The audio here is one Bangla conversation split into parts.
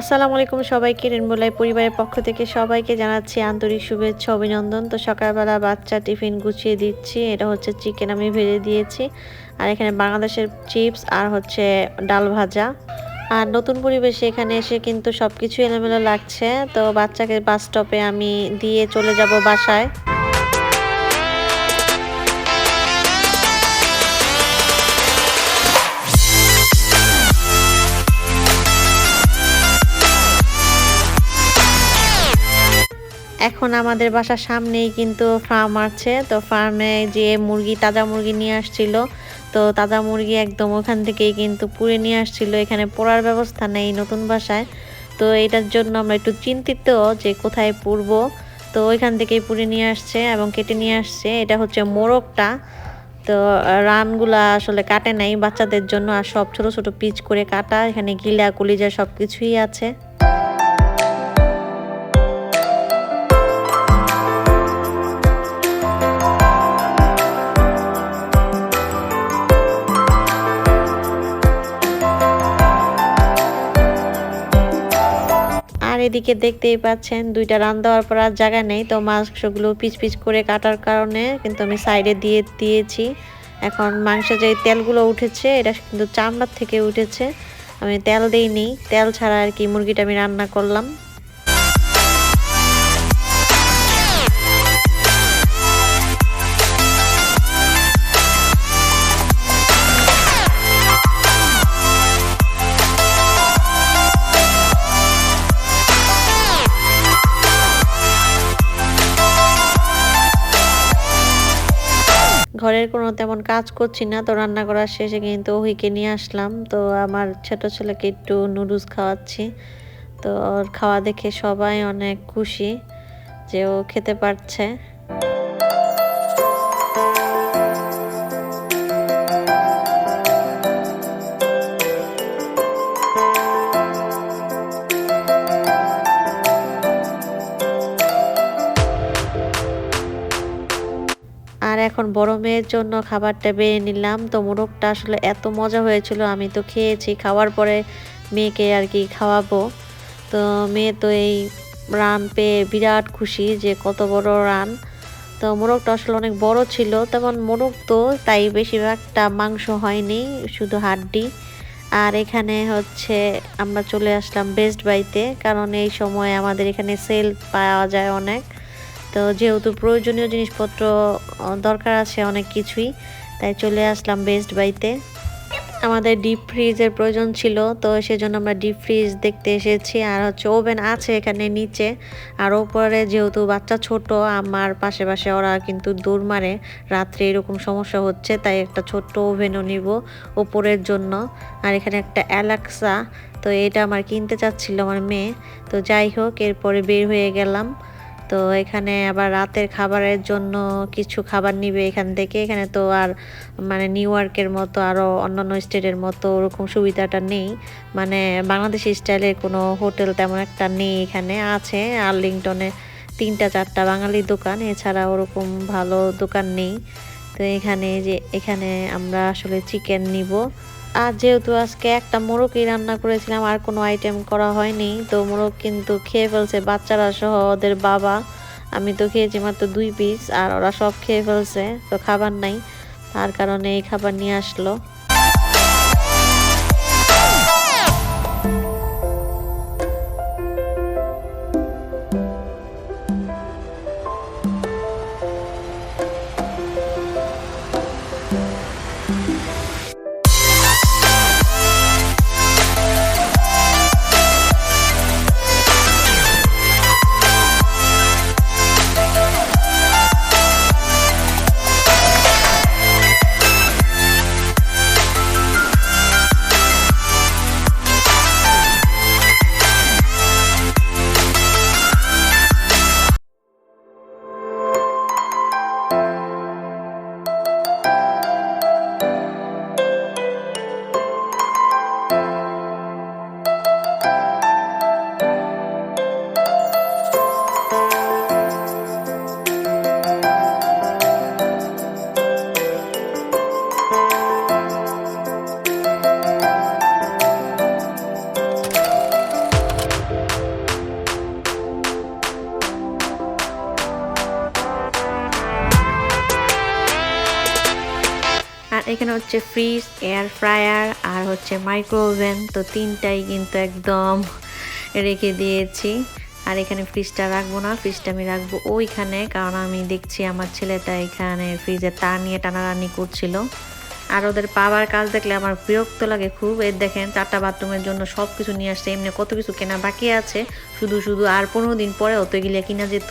আসসালামু আলাইকুম সবাইকে রেনবোলাই পরিবারের পক্ষ থেকে সবাইকে জানাচ্ছি আন্তরিক শুভেচ্ছা, অভিনন্দন। তো সকালবেলা বাচ্চা টিফিন গুছিয়ে দিচ্ছি, এটা হচ্ছে চিকেন আমি ভেজে দিয়েছি। আর এখানে বাংলাদেশের চিপস আর হচ্ছে ডাল ভাজা। আর নতুন পরিবেশে এখানে এসে কিন্তু সব কিছু এলোমেলো লাগছে। তো বাচ্চাকে বাস স্টপে আমি দিয়ে চলে যাব বাসায়। এখন আমাদের বাসার সামনেই কিন্তু ফার্ম আছে। তো ফার্মে যে মুরগি, তাজা মুরগি নিয়ে আসছিল, তো তাজা মুরগি একদম ওখান থেকেই কিন্তু পুড়ে নিয়ে আসছিল। এখানে পোড়ার ব্যবস্থা নেই নতুন বাসায়। তো এটার জন্য আমরা একটু চিন্তিত যে কোথায় পুড়ব। তো ওইখান থেকেই পুড়ে নিয়ে আসছে এবং কেটে নিয়ে আসছে। এটা হচ্ছে মোরগটা। তো রানগুলা আসলে কাটে নাই বাচ্চাদের জন্য, আর সব ছোট ছোট পিচ করে কাটা। এখানে গিলা, কলিজা সব কিছুই আছে। এদিকে দেখতেই পাচ্ছেন, দুইটা রান দেওয়ার পর আর জায়গা নেই। তো মাংসগুলো পিচ পিচ করে কাটার কারণে কিন্তু আমি সাইডে দিয়ে দিয়েছি। এখন মাংসের যে তেলগুলো উঠেছে, এটা কিন্তু চামড়ার থেকে উঠেছে। আমি তেল দিইনি, তেল ছাড়া আর কি মুরগিটা আমি রান্না করলাম। ঘরের কোনো তেমন কাজ করছি না, তো রান্না করার শেষে কিন্তু ওহিকে নিয়ে আসলাম। তো আমার ছোট ছেলেকে একটু নুডলস খাওয়াচ্ছি। তো ওর খাওয়া দেখে সবাই অনেক খুশি যে ও খেতে পারছে। বড় মেয়ের জন্য খাবারটা বেড়ে নিলাম। তো মোরগটা আসলে এত মজা হয়েছিল, আমি তো খেয়েছি। খাওয়ার পরে মেয়েকে আর কি খাওয়াবো। তো মেয়ে তো এই রান পেয়ে বিরাট খুশি যে কত বড় রান। তো মোরগটা আসলে অনেক বড় ছিল, তেমন মোরগ তো, তাই বেশিরভাগটা মাংস হয়নি, শুধু হাড্ডি। আর এখানে হচ্ছে আমরা চলে আসলাম বেস্ট বাইতে কারণ এই সময় আমাদের এখানে সেল পাওয়া যায় অনেক। তো যেহেতু প্রয়োজনীয় জিনিসপত্র দরকার আছে অনেক কিছুই, তাই চলে আসলাম বেস্ট বাইতে আমাদের ডিপ ফ্রিজের প্রয়োজন ছিল, তো সেজন্য আমরা ডিপ ফ্রিজ দেখতে এসেছি। আর হচ্ছে ওভেন আছে এখানে নিচে, আর ওপরে যেহেতু বাচ্চা ছোট, আমার পাশে পাশে ওরা কিন্তু দৌড় মারে। রাত্রে এরকম সমস্যা হচ্ছে, তাই একটা ছোট্ট ওভেনও নিব ওপরের জন্য। আর এখানে একটা অ্যালাক্সা তো এটা আমার কিনতে চাচ্ছিল আমার মেয়ে। তো যাই হোক, এরপরে বের হয়ে গেলাম। তো এখানে আবার রাতের খাবারের জন্য কিছু খাবার নিবে এখান থেকে। এখানে তো আর মানে নিউ ইয়র্কের মতো আরও অন্যান্য স্টেটের মতো ওরকম সুবিধাটা নেই। মানে বাংলাদেশি স্টাইলের কোনো হোটেল তেমন একটা নেই এখানে, আছে আর্লিংটনে তিনটা চারটা বাঙালি দোকান, এছাড়া ওরকম ভালো দোকান নেই। তো এখানে যে, এখানে আমরা আসলে চিকেন নিব। আর যেহেতু আজকে একটা মোরগই রান্না করেছিলাম, আর কোনো আইটেম করা হয়নি, তো মোরগ কিন্তু খেয়ে ফেলছে বাচ্চারা সহ ওদের বাবা। আমি তো খেয়েছি মাত্র দুই পিস আর ওরা সব খেয়ে ফেলছে, তো খাবার নাই। তার কারণে এই খাবার নিয়ে আসলো। এখানে হচ্ছে ফ্রিজ এয়ার ফ্রায়ার আর হচ্ছে মাইক্রো ওভেন তো তিনটাই কিন্তু একদম রেখে দিয়েছি। আর এখানে ফ্রিজটা রাখব না ফ্রিজটা আমি রাখব ওইখানে, কারণ আমি দেখছি আমার ছেলেটা এখানে ফ্রিজে তার নিয়ে টানাটানি করছিল। আর ওদের পাওয়ার কাজ দেখলে আমার বিরক্ত লাগে খুব। এর দেখেন, চারটা বাথরুমের জন্য সব কিছু নিয়ে আসছে, এমনি কত কিছু কেনা বাকি আছে। শুধু শুধু আর পনেরো দিন পরে অত গিলে কিনা যেত।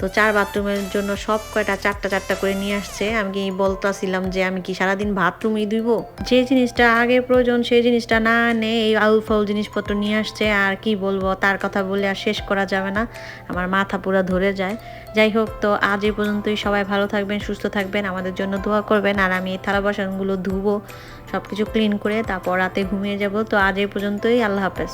তো চার বাথরুমের জন্য সব কয়টা, চারটা চারটা করে নিয়ে আসছে। আমি কি বলতেছিলাম যে আমি কি সারাদিন বাথরুমই ধুইব? যে জিনিসটা আগে প্রয়োজন সেই জিনিসটা না নে এই আউল ফাউল জিনিসপত্র নিয়ে আসছে। আর কি বলব, তার কথা বলে আর শেষ করা যাবে না। আমার মাথা পুরো ধরে যায়। যাই হোক, তো আজ এই পর্যন্তই সবাই ভালো থাকবেন, সুস্থ থাকবেন। আমাদের জন্য দোয়া করবেন। আর আমি এই থালা বাসনগুলো ধুবো সব কিছু ক্লিন করে তারপর রাতে ঘুমিয়ে যাব। তো আজ এই পর্যন্তই, আল্লাহ হাফেজ।